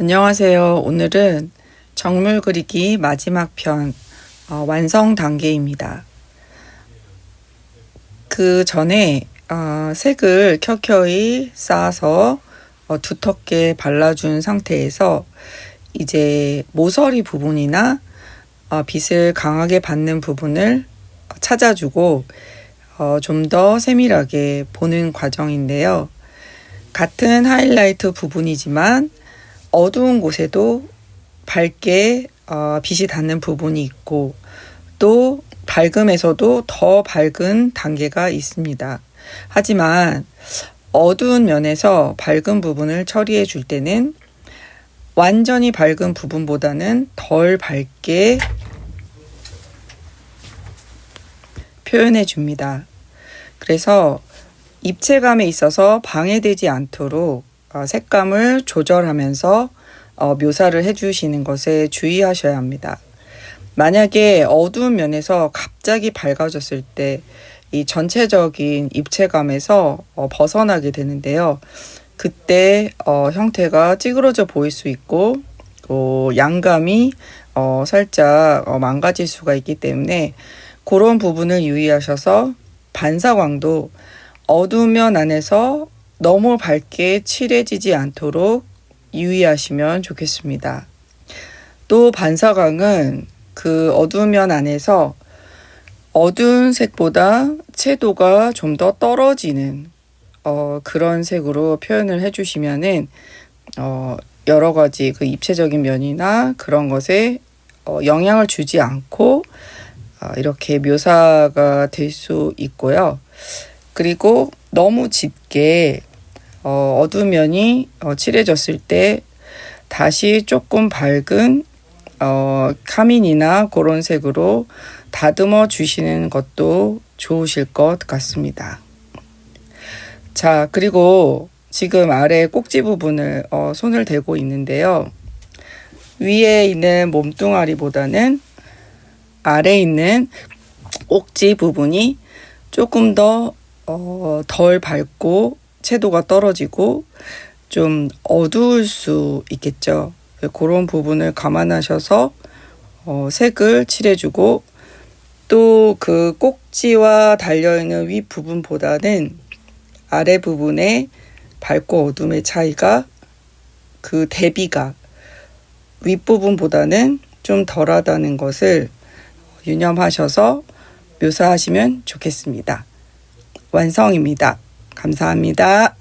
안녕하세요. 오늘은 정물 그리기 마지막 편 어, 완성 단계입니다. 그 전에 어, 색을 켜켜이 쌓아서 어, 두텁게 발라준 상태에서 이제 모서리 부분이나 어, 빛을 강하게 받는 부분을 찾아주고 어, 좀 더 세밀하게 보는 과정인데요. 같은 하이라이트 부분이지만 어두운 곳에도 밝게 어, 빛이 닿는 부분이 있고 또 밝음에서도 더 밝은 단계가 있습니다. 하지만 어두운 면에서 밝은 부분을 처리해 줄 때는 완전히 밝은 부분보다는 덜 밝게 표현해 줍니다. 그래서 입체감에 있어서 방해되지 않도록 어, 색감을 조절하면서 어, 묘사를 해주시는 것에 주의하셔야 합니다. 만약에 어두운 면에서 갑자기 밝아졌을 때 이 전체적인 입체감에서 어, 벗어나게 되는데요. 그때 어, 형태가 찌그러져 보일 수 있고 어, 양감이 어, 살짝 어, 망가질 수가 있기 때문에 그런 부분을 유의하셔서 반사광도 어두운 면 안에서 너무 밝게 칠해지지 않도록 유의하시면 좋겠습니다. 또 반사광은 그 어두운 면 안에서 어두운 색보다 채도가 좀 더 떨어지는 어, 그런 색으로 표현을 해주시면은 어, 여러 가지 그 입체적인 면이나 그런 것에 어, 영향을 주지 않고 어, 이렇게 묘사가 될 수 있고요. 그리고 너무 짙게 어, 어두운 면이 어, 칠해졌을 때 다시 조금 밝은 어, 카민이나 그런 색으로 다듬어 주시는 것도 좋으실 것 같습니다. 자, 그리고 지금 아래 꼭지 부분을 어, 손을 대고 있는데요. 위에 있는 몸뚱아리보다는 아래 있는 꼭지 부분이 조금 더, 어, 덜 밝고 채도가 떨어지고 좀 어두울 수 있겠죠. 그런 부분을 감안하셔서 어, 색을 칠해주고 또 그 꼭지와 달려있는 윗 부분보다는 아래 부분의 밝고 어둠의 차이가 그 대비가 윗부분보다는 좀 덜하다는 것을 유념하셔서 묘사하시면 좋겠습니다. 완성입니다. 감사합니다.